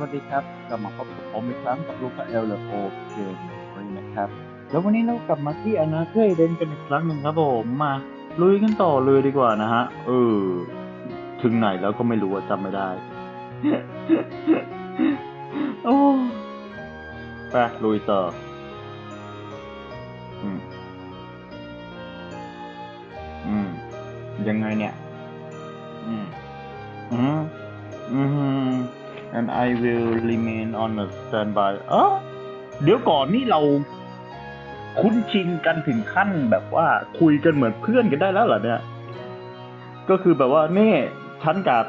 วัสดีครับกลับมาพบกับผมอีกครั้งกับลูกเอลเลโอเกมรีนะครับ แล้ววันนี้เรากลับมาที่อนาเธอร์เดนกันอีกครั้งหนึ่งครับผมมาลุยกันต่อเลยดีกว่านะฮะ เออ ถึงไหนแล้วก็ไม่รู้จำไม่ได้ โอ้ไปลุยต่ออืมอืมยังไงเนี่ย อืมอืมอืม and I will remain on a standby เออเดี๋ยวก่อนนี่เราคุ้นชินกันถึงขั้นแบบว่าคุยกันเหมือนเพื่อนกันได้แล้วเหรอเนี่ย ก็คือแบบว่านี่ฉันกับ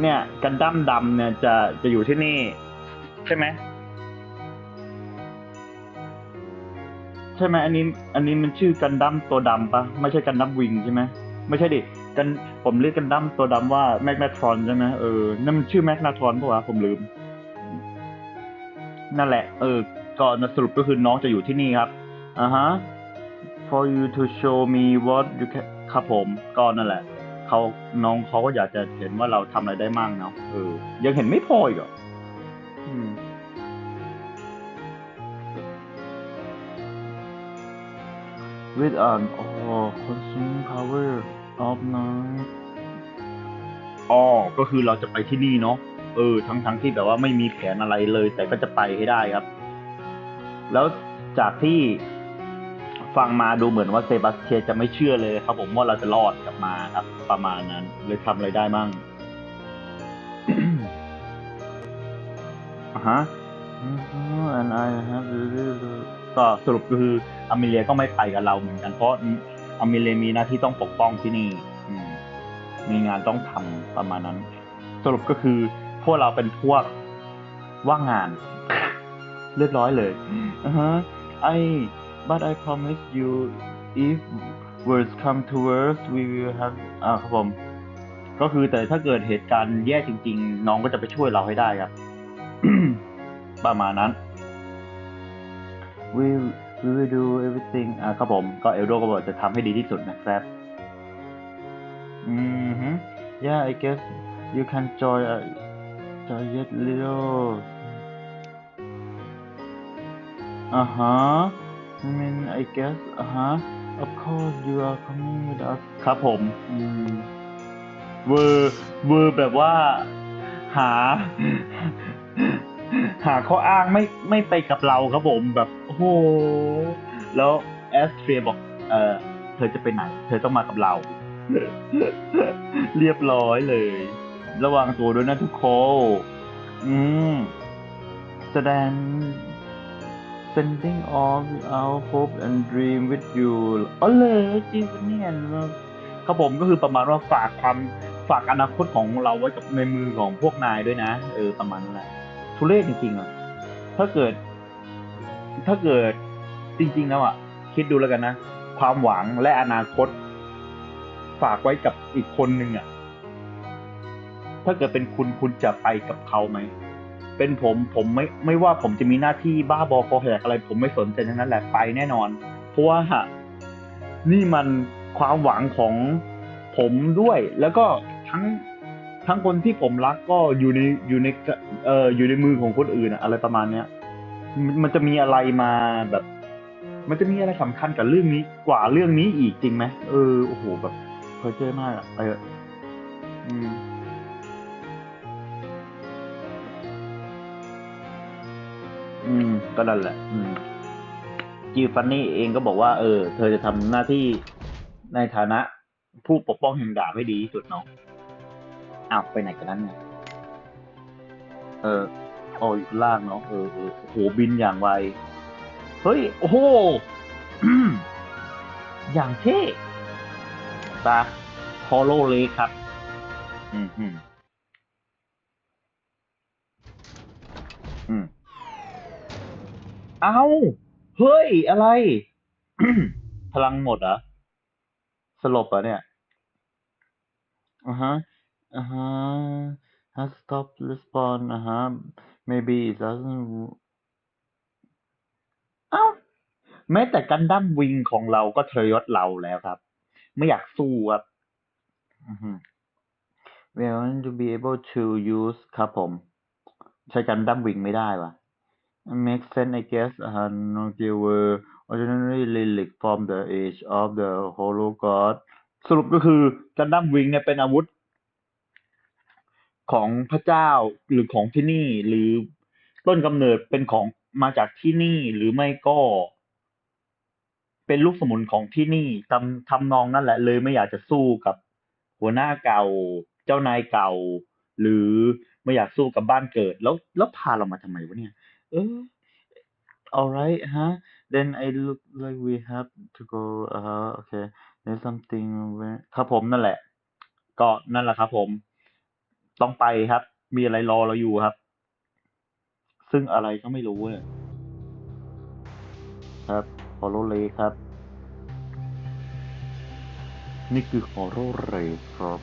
เนี่ยกันดั้มดำเนี่ยจะจะอยู่ที่นี่ ใช่ไหมใช่ไหมอันนี้ อันนี้มันชื่อกันดั้มตัวดำปะไม่ใช่กันดั้มวิงใช่ไหมไม่ใช่ดิ กันผมเรียกกันดั้มตัวดำว่าแมกนาทรอนใช่ไหมเออนั่นมันชื่อแมกนาทรอนปะวะผมลืม นั่นแหละ เออก็สรุปก็คือน้องจะอยู่ที่นี่ครับอ่าฮะ for you to show me what you can ครับผมก็นั่นแหละเขาน้องเขาก็อยากจะเห็นว่าเราทำอะไรได้มั่งเนาะเออ ยังเห็นไม่พออีกเหรออืม with an all consuming power of night อ๋อก็คือเราจะไปที่นี่เนาะเออ ทั้งทั้งที่แบบว่าไม่มีแผนอะไรเลย แต่ก็จะไปให้ได้ครับ แล้วจากที่ฟังมาดูเหมือนว่าเซบาสเตียนจะไม่เชื่อเลยครับ ผมว่าเราจะรอดกลับมาครับ ประมาณนั้นเลยทำอะไรได้มั่งอะฮะ and I have ก็สรุปคืออเมเลียก็ไม่ไปกับเราเหมือนกันเพราะ อเมเลียมีหน้าที่ต้องปกป้องที่นี่อืมมีงานต้องทำประมาณนั้น สรุปก็คือพวกเราเป็นพวกว่างงาน เรียบร้อยเลยอ่าฮะ I but I promise you if words come to worst we will have อ่าครับผม ก็คือแต่ถ้าเกิดเหตุการณ์แย่จริง ๆ น้องก็จะไปช่วยเราให้ได้ครับ ประมาณนั้น we we will do everything อ่าครับผม ก็เอลโดก็บอกจะทำให้ดีที่สุดนะครับ อืมฮึ yeah I guess you can join a join yet little อ่าฮะ I mean I guess อ่าฮะ of course you are coming with us ครับผม อืมเวอร์เวอร์แบบว่า หา หาข้ออ้างไม่ไม่ไปกับเราครับผมแบบโอ้โหแล้วแอสเทรียบอก เออเธอจะไปไหน เธอต้องมากับเรา เรียบร้อยเลย ระวังตัวด้วยนะทุกคน อืม แสดง sending all our hope and dream with you อ๋อเลยจริงปะเนี่ยครับผมก็คือประมาณว่าฝากความฝากอนาคตของเราไว้กับในมือของพวกนายด้วยนะ เออ ประมาณนั้นแหละ ทุเรศจริงๆอะถ้าเกิด ถ้าเกิดจริง ๆ แล้วอะ คิดดูแล้วกันนะ ความหวังและอนาคต ฝากไว้กับอีกคนหนึ่งอะ ถ้าเกิดเป็นคุณคุณจะไปกับเขาไหมเป็นผมผมไม่ไม่ว่าผมจะมีหน้าที่บ้าบอคอแหกอะไร ผมไม่สนใจทั้งนั้นแหละไปแน่นอน เพราะว่านี่มันความหวังของผมด้วย แล้วก็ทั้ง ทั้งคนที่ผมรักก็อยู่ในอยู่ในเอ่ออยู่ในมือของคนอื่นอะอะไรประมาณเนี้ยมันจะมีอะไรมาแบบ มันจะมีอะไรสำคัญกับเรื่องนี้กว่าเรื่องนี้อีกจริงไหมเออโอ้โหแบบเพอเจอมากอะไปเถอะอืมอืม ก็นั่นแหละ อืมจีฟันนี่เองก็บอกว่า เออ เธอจะทำหน้าที่ในฐานะผู้ปกป้องแห่งดาบให้ดีที่สุดเนาะ อ้าวไปไหนกันนั้นเนี่ย เอออ๋ออยู่ข้างล่างเนาะเออเออโอ้โหบินอย่างไว เฮ้ย โอ้โหอย่างเท่ตาพอโลเลครับ อืมอืมอืมเอาเฮ้ย อะไร พลังหมดเหรอ สลบเหรอเนี่ยอ่าฮะ อ่าฮะ has stopped respawn อ่าฮะ maybe it doesn't เอ้าแม้แต่กันดั้มวิงของเราก็ทรยศเราแล้วครับ ไม่อยากสู้ครับ อือฮึ we want to be able to use ครับผม ใช้กันดั้มวิงไม่ได้วะ make sense I guess uh, no they were originally relic from the age of the Hollow God สรุปก็คือกันดั้มวิงเนี่ยเป็นอาวุธ ของพระเจ้าหรือของที่นี่ หรือต้นกำเนิดเป็นของมาจากที่นี่หรือไม่ก็ เป็นลูกสมุนของที่นี่ทำทำนองนั่นแหละเลยไม่อยากจะสู้กับหัวหน้าเก่า เจ้านายเก่า หรือไม่อยากสู้กับบ้านเกิด แล้วแล้วพาเรามาทำไมวะเนี่ย เออ alright ฮะ then I look like we have to go อ่า okay there's something where- ครับผมนั่นแหละ ก็นั่นแหละครับผม ต้องไปครับ มีอะไรรอเราอยู่ครับ ซึ่งอะไรก็ไม่รู้เนี่ยครับฮอโ w เลครับ นี่คือฮอโ w เลครับ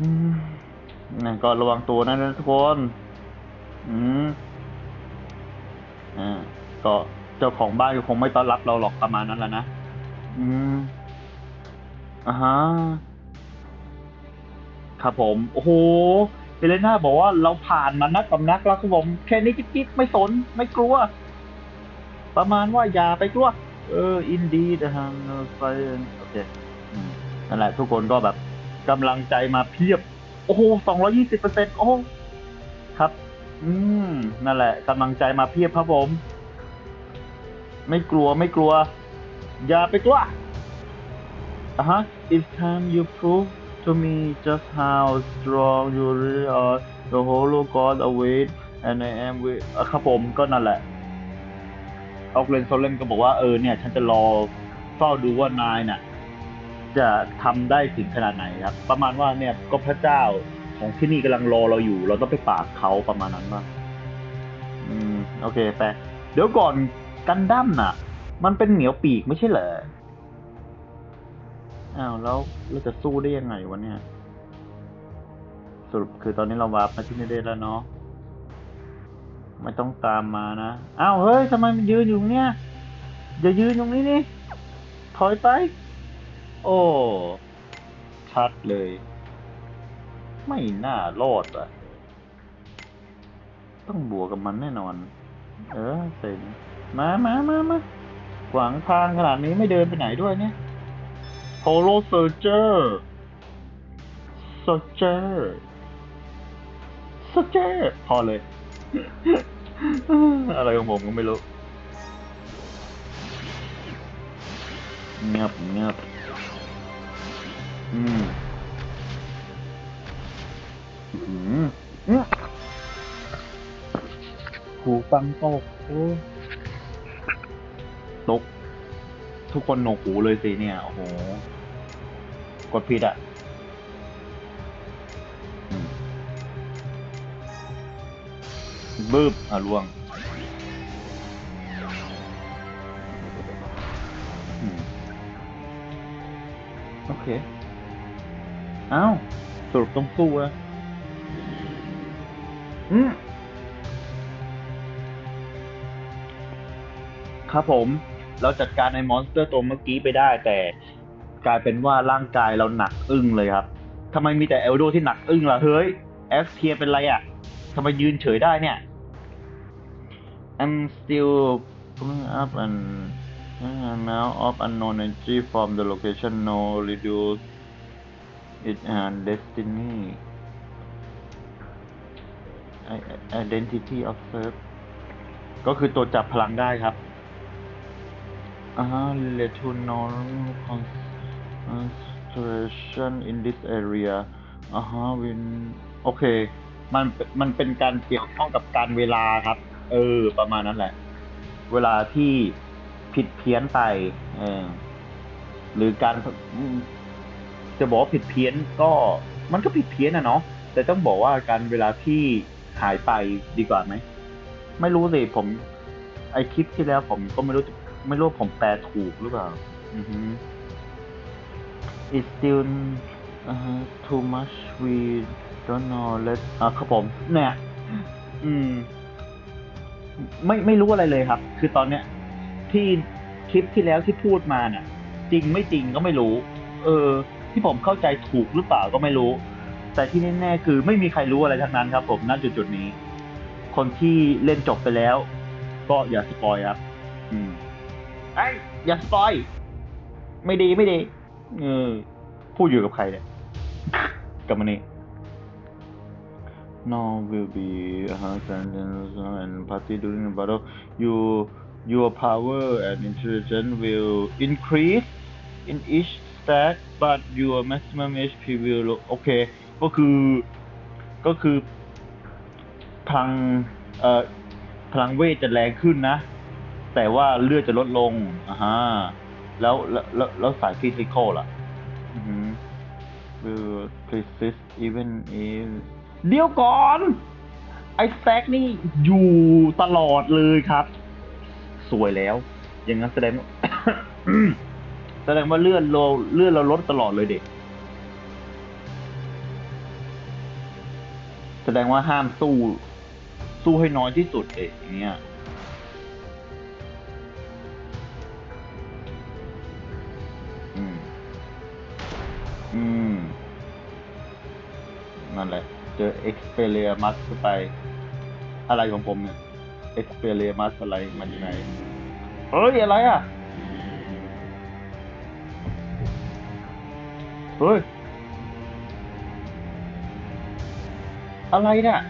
อืมนั่นก็ระวังตัวนะทุกคน อืม อ่า ก็เจ้าของบ้านก็คงไม่ต้อนรับเราหรอกประมาณนั้นแหละนะ อืม อ่าฮะครับผม โอ้โหเฮเลน่าบอกว่าเราผ่านมานักกับนักแล้วครับผมแค่นี้จิ๊กๆไม่สนไม่กลัว ประมาณว่าอย่าไปกลัว เอออินดีนะฮะไฟโอเคนั่นแหละทุกคนก็แบบกำลังใจมาเพียบ โอ้โหสองร้อยี่สิบเปอร์เซ็นต์โอ้ครับ อืม นั่นแหละกำลังใจมาเพียบครับผม ไม่กลัวไม่กลัว อย่าไปกลัว อะฮะ it's time you prove to me just how strong you really are the hollow god await and I am with ครับผมก็นั่นแหละออกเลนโซเลนก็บอกว่าเออเนี่ย ฉันจะรอเฝ้าดูว่านายน่ะ จะทำได้ถึงขนาดไหนครับ ประมาณว่าเนี่ยก็พระเจ้าของที่นี่กำลังรอเราอยู่ เราต้องไปปาบเขาประมาณนั้นป่ะอืม โอเคไปเดี๋ยวก่อนกันดั้มน่ะ มันเป็นเหนียวปีกไม่ใช่เหรอ อ้าวแล้วเราจะสู้ได้ยังไงวะเนี่ย สรุปคือตอนนี้เราวาร์ปมาที่นี่ได้แล้วเนาะไม่ต้องตามมานะ อ้าวเฮ้ยทำไมมันยืนอยู่เนี่ยอย่ายืนตรงนี้นี่ ถอยไป โอ้ ชัดเลย ไม่น่ารอดอะ ต้องบวกกับมันแน่นอน เออเซ็งมามามามาขวางทางขนาดนี้ไม่เดินไปไหนด้วยเนี่ย Polo Soldier Soldier Soldier พอเลย อะไรของผมก็ไม่รู้เงียบเงียบอืมอื้อหืออื้อหูฟังตกโอ้ตก ทุกคนโหนวกหูเลยสิเนี่ย โอ้โห กดผิดอะอืบึ้บอะล่วงโอเค อ้าว สรุปต้องสู้อะอืมครับผม เราจัดการไอ้มอนสเตอร์ตัวเมื่อกี้ไปได้ แต่กลายเป็นว่าร่างกายเราหนักอึ้งเลยครับทำไมมีแต่เอลโดที่หนักอึ้งล่ะเฮ้ยเอฟเทียเป็นไรอะทำไมยืนเฉยได้เนี่ย I'm still pulling up an amount of unknown energy from the location no reduce it and destiny identity observe ก็คือตัวจับพลังได้ครับ อ่า relate to normal concentration in this area อ่าฮะวินโอเค มันมันเป็นการเกี่ยวข้องกับการเวลาครับ เออ ประมาณนั้นแหละ เวลาที่ผิดเพี้ยนไปเออหรือการจะบอกผิดเพี้ยนก็มันก็ผิดเพี้ยนอะเนาะแต่ต้องบอกว่าการเวลาที่หายไปดีกว่าไหม ไม่รู้สิผม ไอคลิปที่แล้วผมก็ไม่รู้จะ ไม่รู้ว่าผมแปลถูกหรือเปล่า อือฮึ It's still uh, too much we don't know let อ่าครับผม เนี่ย อืม ไม่ไม่รู้อะไรเลยครับ คือตอนเนี้ย ที่คลิปที่แล้วที่พูดมาเนี่ยจริงไม่จริงก็ไม่รู้ เออ ที่ผมเข้าใจถูกหรือเปล่าก็ไม่รู้ แต่ที่แน่ๆคือไม่มีใครรู้อะไรทั้งนั้นครับ ผมณจุดจุดๆนี้ คนที่เล่นจบไปแล้ว ก็อย่าสปอยครับ อืม ไอ้ยอย่าสปอย ไม่ดีไม่ดี เออ พูดอยู่กับใครเนี่ยกับมันนี่ Now will be a hundred and party during the battle. You, your power and intelligence will increase in each stack, but your maximum HP will โอเคก็คือก็คือพลังเอ่อพลังเวทจะแรงขึ้นนะ แต่ว่าเลือดจะลดลงอ่าฮะแล้วแล้วแล้วแล้วสายฟิสิกอลล่ะ อือหือ will persist even if เดี๋ยวก่อน ไอ้แซกนี่อยู่ตลอดเลยครับ สวยแล้ว อย่างนั้นแสดงว่า แสดงว่าเลื่อนเราเลื่อนเราลดตลอดเลยเด็ก แสดงว่าห้ามสู้ สู้ให้น้อยที่สุดเด็กอย่างเงี้ย นั่นแหละ เจอ e x p e r i m u s ไป อะไรของผมเนี่ย e x p e r i m u s อะไรมันอยู่ไหน เฮ้ย อะไรอะ เฮ้ย อะไรเนี่ย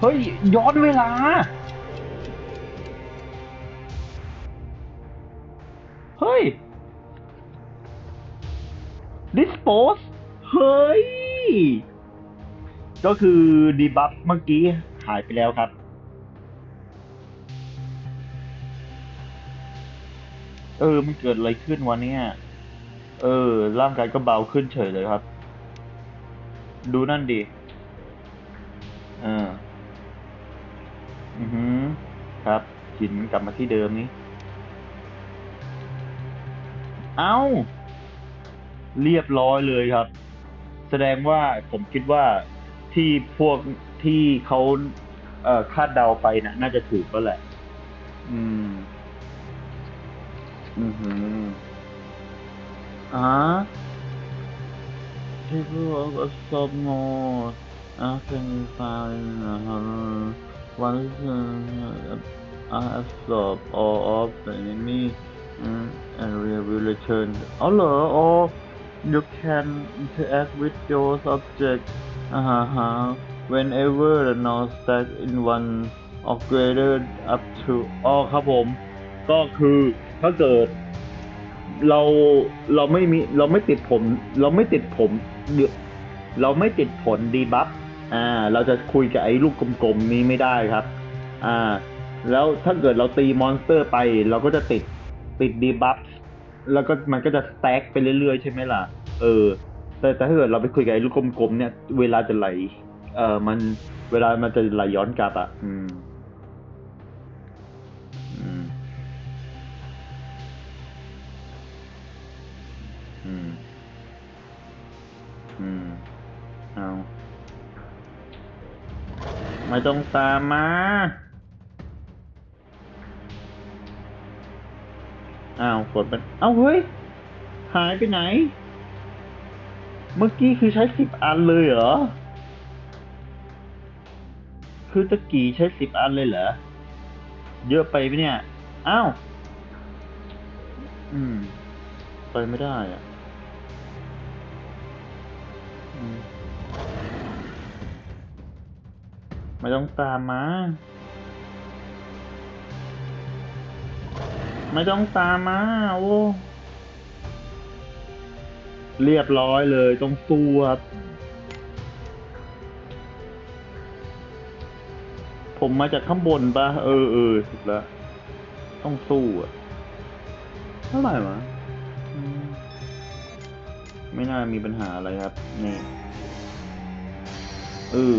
เฮ้ย ย้อนเวลา เฮ้ย ก็คือดีบัฟเมื่อกี้หายไปแล้วครับ เออ มันเกิดอะไรขึ้นวะเนี่ย เออ ร่างกายก็เบาขึ้นเฉยเลยครับ ดูนั่นดิเออ อือหือครับหินกลับมาที่เดิมนี้ เอ้า เรียบร้อยเลยครับ แสดงว่าผมคิดว่าที่พวกที่เขาเอ่อคาดเดาไปนะน่าจะถูกแล้วแหละ อืม อือหืออ่า People of absorb more after you find uh, once uh, are absorbed all of the enemy uh, area will return อ๋อเหรออ๋อ you can interact with your subject อ่าฮะ whenever the non stack in one of greater up to อ๋อครับผม ก็คือถ้าเกิด เราเราไม่มีเราไม่ติดผม เราไม่ติดผมเราไม่ติดผลดีบัฟอ่า เราจะคุยกับไอ้ลูกกลมๆนี้ไม่ได้ครับ อ่า แล้วถ้าเกิดเราตีมอนสเตอร์ไป เราก็จะติดติดดีบัฟ แล้วก็มันก็จะสแต็กไปเรื่อยๆ ใช่ไหมล่ะ เออ แต่แต่ถ้าเกิดเราไปคุยกับไอ้ลูกกลมๆเนี่ย เวลาจะไหล เออมัน เวลามันจะไหลย้อนกลับอะ อืม อืม อืม อืม เอา ไม่ต้องตามมา อ้าวกดมันเอ้าเฮ้ย หายไปไหน เมื่อกี้คือใช้สิบอันเลยเหรอ คือตะกี้ใช้สิบอันเลยเหรอ เยอะไปไหมเนี่ยอ้าวอืม ไปไม่ได้อะอืมไม่ต้องตามมา ไม่ต้องตามมาโอ้เรียบร้อยเลยต้องสู้ครับผมมาจากข้างบนปะเออเออถูกแล้วต้องสู้อะเท่าไหร่วะไม่น่ามีปัญหาอะไรครับ นี่เออ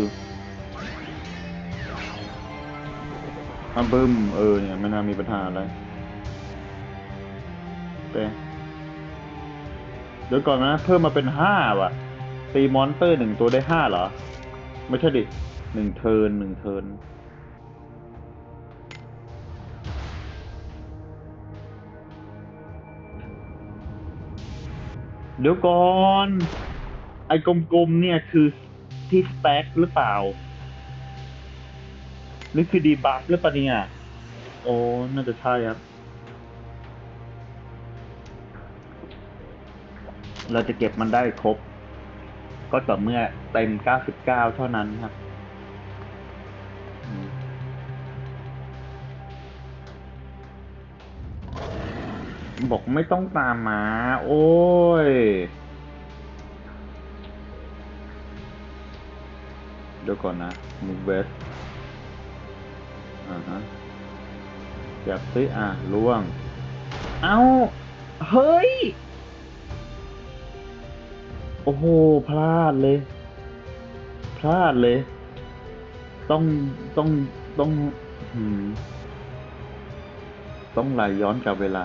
มาบึ้มเออเนี่ยไม่น่ามีปัญหาอะไร แต่เดี๋ยวก่อนนะ เพิ่มมาเป็นห้าว่ะ ตีมอนเตอร์หนึ่งตัวได้ห้าเหรอ ไม่ใช่ดิหนึ่งเทินหนึ่งเทินเดี๋ยวก่อน ไอ้กลมๆเนี่ยคือที่สแต็กหรือเปล่า หรือคือดีบัฟหรือเปล่าเนี่ย โอ้ น่าจะใช่ครับ เราจะเก็บมันได้ครบ ก็ต่อเมื่อเต็ม 99 เท่านั้นครับ บอกไม่ต้องตามมา โอ้ย เดี๋ยวก่อนนะมูเวสอ่าฮะจับซิอะล่วง เอ้าเฮ้ย อ้โห พลาดเลย พลาดเลย ต้องต้องต้องต้องไหลย้อนกลับเวลา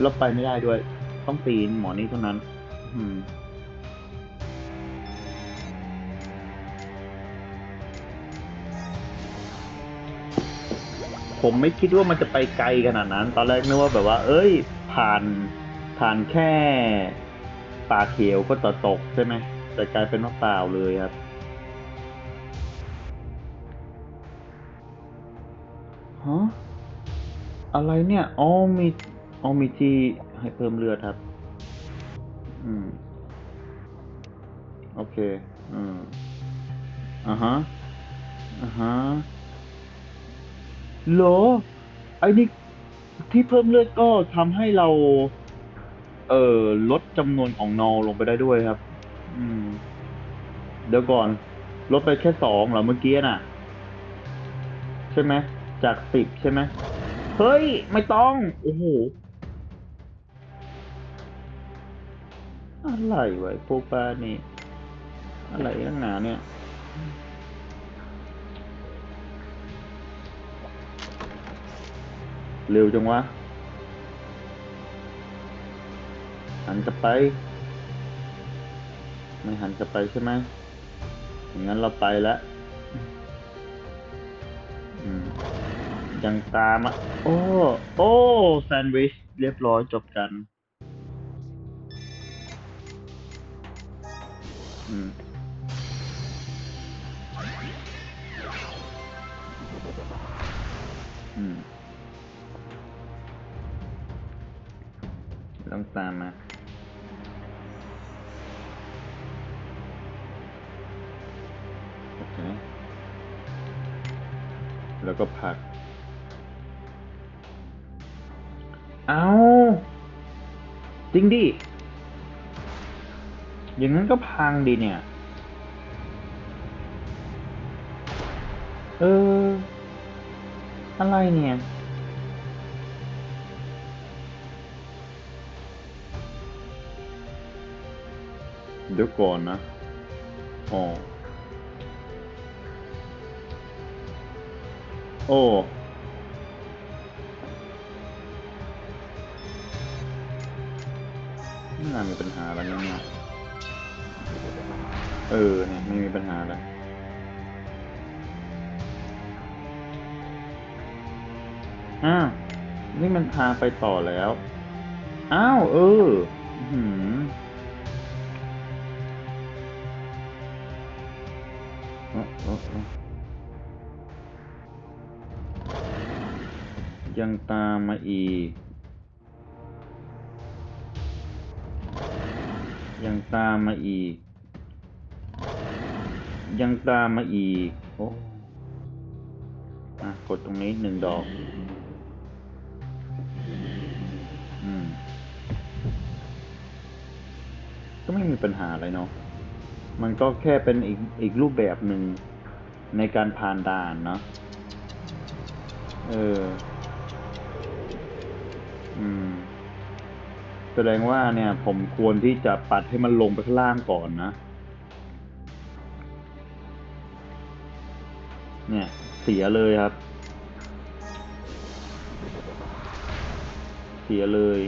แล้วไปไม่ได้ด้วย ต้องปีนหมอนี่เท่านั้น อืมผมไม่คิดว่ามันจะไปไกลขนาดนั้น ตอนแรกนึกว่าแบบว่า เอ้ย ผ่าน ผ่านแค่ ป่าเขียวก็ต่อตกใช่ไหมแต่กลายเป็นว่าเปล่าเลยครับ ฮะ อะไรเนี่ย อ๋อมีอ๋อมีที่ให้เพิ่มเลือดครับ อืม โอเค อืมอ่าฮะอ่าฮะเหรอไอ้นี่ที่เพิ่มเลือดก็ทำให้เรา เอ่อลดจำนวนของนอลงไปได้ด้วยครับ อืม เดี๋ยวก่อน ลดไปแค่สองเหรอเมื่อกี้น่ะ ใช่ไหมจากสิบใช่ไหมเฮ้ย ไม่ต้อง โอ้โห อะไรไว้พวกป้านี่ อะไรตั้งหนาเนี่ยเร็วจังวะ หันกลับไป ไม่หันกลับไปใช่ไหมอย่างนั้นเราไปแล้วอืมยังตามอะ โอ้ โอ้แซนด์วิช เรียบร้อยจบกันอืมอืมต้องตามมา แล้วก็ผลัก เอาจริงดิ อย่างนั้นก็พังดีเนี่ย เออ อะไรเนี่ยเดี๋ยวก่อนนะ อ๋อ โอ้ไม่น่ามีปัญหาแล้วเนี่ยเออเนี่ยไม่มีปัญหาแล้วอ้าวนี่มันพาไปต่อแล้ว อ้าว เอออื้อหือออเออ ยังตามมาอีก ยังตามมาอีก ยังตามมาอีก โอ้อะกดตรงนี้หนึ่งดอก อืม ก็ไม่มีปัญหาอะไรเนาะ มันก็แค่เป็นอีกอีกรูปแบบหนึ่งในการผ่านด่านเนาะ เออ อืม แสดงว่าเนี่ย ผมควรที่จะปัดให้มันลงไปข้างล่างก่อนนะ เนี่ย เสียเลยครับ เสียเลย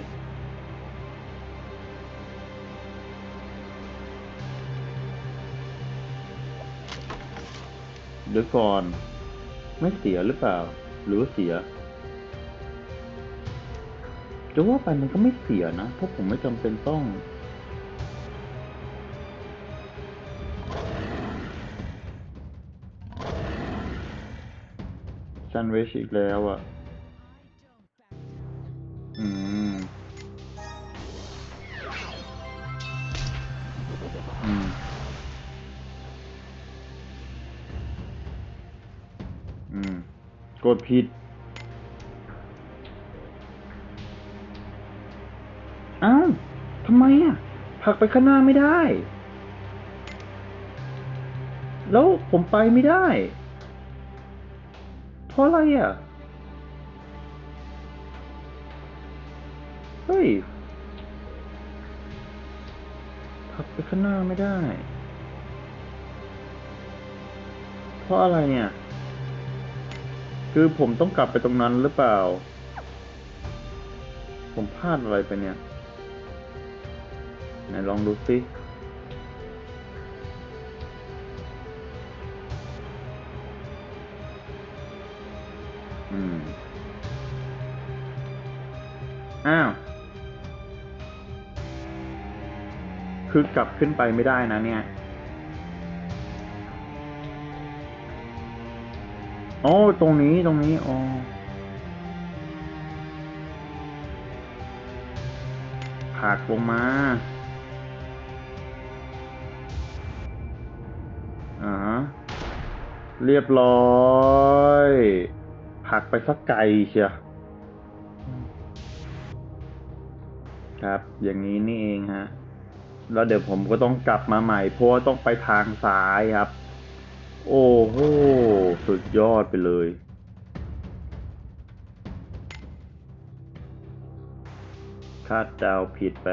เดี๋ยวก่อน ไม่เสียหรือเปล่า หรือว่าเสีย จะว่าไปมันก็ไม่เสียนะ เพราะผมไม่จำเป็นต้อง ซันเวชอีกแล้วอะ อืม อืม อืม กดผิด ผักไปข้างหน้าไม่ได้ แล้วผมไปไม่ได้ เพราะอะไรอะ เฮ้ยผลักไปข้างหน้าไม่ได้ เพราะอะไรเนี่ย คือผมต้องกลับไปตรงนั้นหรือเปล่า ผมพลาดอะไรไปเนี่ย ไหนลองดูสิอืม อ้าว คือกลับขึ้นไปไม่ได้นะเนี่ยโอ้ตรงนี้ ตรงนี้ อ๋อผลักลงมา เรียบร้อยผลักไปสักไกลเชียวครับ อย่างนี้นี่เองฮะ แล้วเดี๋ยวผมก็ต้องกลับมาใหม่ เพราะว่าต้องไปทางซ้ายครับ โอ้โห สุดยอดไปเลย คาดเดาผิดไป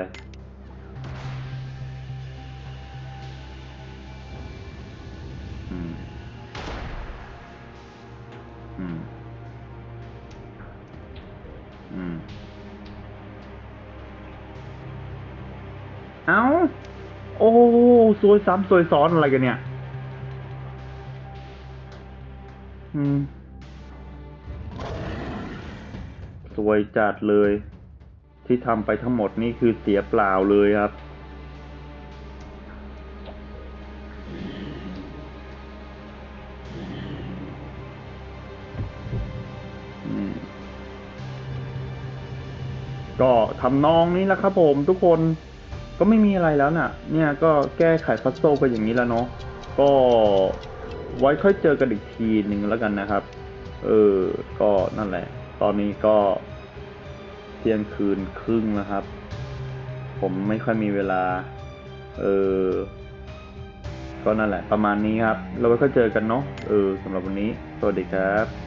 สวยซ้ำสวยซ้อนอะไรกันเนี่ย อืมสวยจัดเลย ที่ทำไปทั้งหมดนี่คือเสียเปล่าเลยครับอืมก็ทำนองนี้แหละครับผมทุกคน ก็ไม่มีอะไรแล้วน่ะ เนี่ยก็แก้ไขพัซโซไปอย่างนี้แล้วเนาะ ก็ไว้ค่อยเจอกันอีกทีหนึ่งแล้วกันนะครับ เออ ก็นั่นแหละ ตอนนี้ก็เที่ยงคืนครึ่งนะครับ ผมไม่ค่อยมีเวลา เออ ก็นั่นแหละ ประมาณนี้ครับ เราไว้ค่อยเจอกันเนาะ เออสำหรับวันนี้ สวัสดีครับ